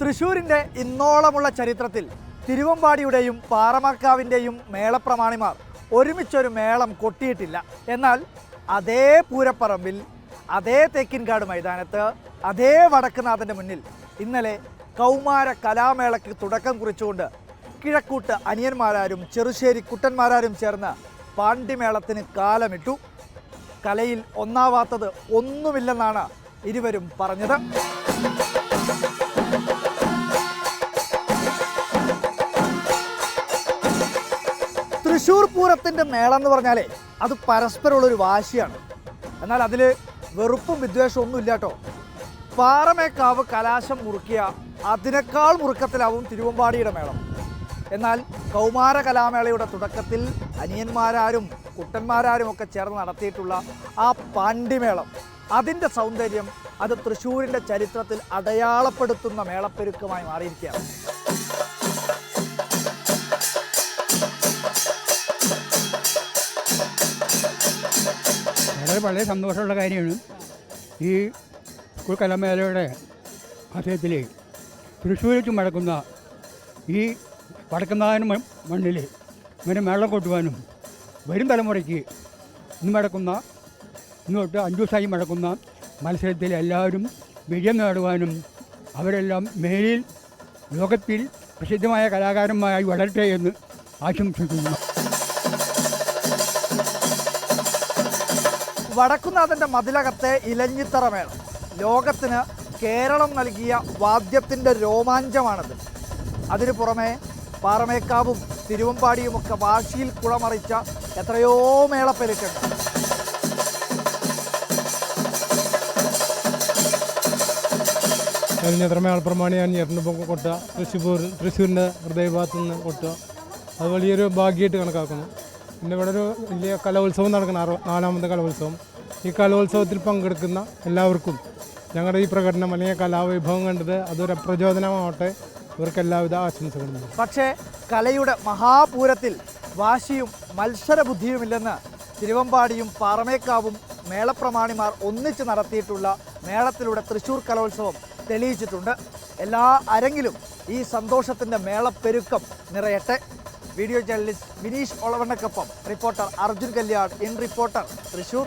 തൃശൂരിന്റെ ഇന്നോളമുള്ള ചരിത്രത്തിൽ തിരുവമ്പാടിയുടെയും പാറമക്കാവിന്റെയും മേളപ്രമാണിമാർ ഒരുമിച്ചൊരു മേളം കൊട്ടിയിട്ടില്ല. എന്നാൽ അതേ പൂരപ്പറമ്പിൽ അതേ തേക്കിൻകാട് മൈതാനത്ത് അതേ വടക്കുനാഥന്റെ മുന്നിൽ ഇന്നലെ കൗമാര കലാമേളയ്ക്ക് തുടക്കം കുറിച്ചുകൊണ്ട് കിഴക്കൂട്ട് അനിയന്മാരാരും ചെറുശ്ശേരി കുട്ടന്മാരാരും ചേർന്ന് പാണ്ഡിമേളത്തിന് കാലമിട്ടു. കലയിൽ ഒന്നാവാത്തത് ഒന്നുമില്ലെന്നാണ് ഇരുവരും പറഞ്ഞത്. തൃശ്ശൂർ പൂരത്തിന്റെ മേള എന്ന് പറഞ്ഞാലേ അത് പരസ്പരമുള്ളൊരു വാശിയാണ്. എന്നാൽ അതിൽ വെറുപ്പും വിദ്വേഷവും ഒന്നും ഇല്ല കേട്ടോ. പാറമേക്കാവ് കലാശം മുറുക്കിയ അതിനേക്കാൾ മുറുക്കത്തിലാവും തിരുവമ്പാടിയുടെ മേളം. എന്നാൽ കൗമാര കലാമേളയുടെ തുടക്കത്തിൽ അനിയന്മാരാരും കുട്ടന്മാരാരും ഒക്കെ ചേർന്ന് നടത്തിയിട്ടുള്ള ആ പാണ്ഡിമേളം അതിന്റെ സൗന്ദര്യം അത് തൃശ്ശൂരിന്റെ ചരിത്രത്തിൽ അടയാളപ്പെടുത്തുന്ന മേളപ്പെരുക്കമായി മാറിയിരിക്കുകയാണ്. വളരെ വളരെ സന്തോഷമുള്ള കാര്യമാണ് ഈ സ്കൂൾ കലമേളയുടെ ആശയത്തിൽ വെച്ച് ഈ വടക്കുന്നതിന് മണ്ണിൽ ഇങ്ങനെ മേളം കൊട്ടുവാനും വരും തലമുറയ്ക്ക് ഇന്ന് മടക്കുന്ന ഇന്ന് തൊട്ട് അഞ്ചു ദിവസമായി മടക്കുന്ന മത്സരത്തിൽ എല്ലാവരും വിജയം നേടുവാനും അവരെല്ലാം മേലിൽ ലോകത്തിൽ പ്രസിദ്ധമായ കലാകാരന്മാരായി വളരട്ടെ എന്ന് ആശംസിക്കുന്നു. വടക്കുനാഥന്റെ മതിലകത്തെ ഇലഞ്ഞിത്തറ മേളം. ലോകത്തിന് കേരളം നൽകിയ വാദ്യത്തിന്റെ രോമാഞ്ചമാണത്. അതിനു പുറമെ പാറമേക്കാവും തിരുവമ്പാടിയുമൊക്കെ വാശിയിൽ കുളമറിച്ച എത്രയോ മേളപ്പെരുക്കുണ്ട് കഴിഞ്ഞത്ര പ്രമാണിയാണ് ഞെരണ്ടുമ്പോൾ കൊട്ട തൃശ്ശൂർ തൃശ്ശൂരിന്റെ ഹൃദയഭാഗത്തു നിന്ന് കൊട്ടുക അത് വലിയൊരു ഭാഗ്യമായിട്ട് കണക്കാക്കുന്നു. പിന്നെ ഇവിടെ ഒരു വലിയ കലോത്സവം നടക്കുന്ന നാലാമത്തെ കലോത്സവം. ഈ കലോത്സവത്തിൽ പങ്കെടുക്കുന്ന എല്ലാവർക്കും ഞങ്ങളുടെ ഈ പ്രകടനം അല്ലെങ്കിൽ കലാവൈഭവം കണ്ടത് അതൊരു പ്രചോദനമാവട്ടെ. ഇവർക്ക് എല്ലാവിധ ആശംസകളും പക്ഷേ കലയുടെ മഹാപൂരത്തിൽ വാശിയും മത്സരബുദ്ധിയുമില്ലെന്ന് തിരുവമ്പാടിയും പാറമേക്കാവും മേളപ്രമാണിമാർ ഒന്നിച്ച് നടത്തിയിട്ടുള്ള മേളത്തിലൂടെ തൃശ്ശൂർ കലോത്സവം തെളിയിച്ചിട്ടുണ്ട്. എല്ലാ അരങ്ങിലും ഈ സന്തോഷത്തിന്റെ മേളപ്പെരുക്കം നിറയട്ടെ. Video journalist Vineesh ഒളവണ്ണക്കൊപ്പം reporter Arjun Kalyan in reporter Thrissur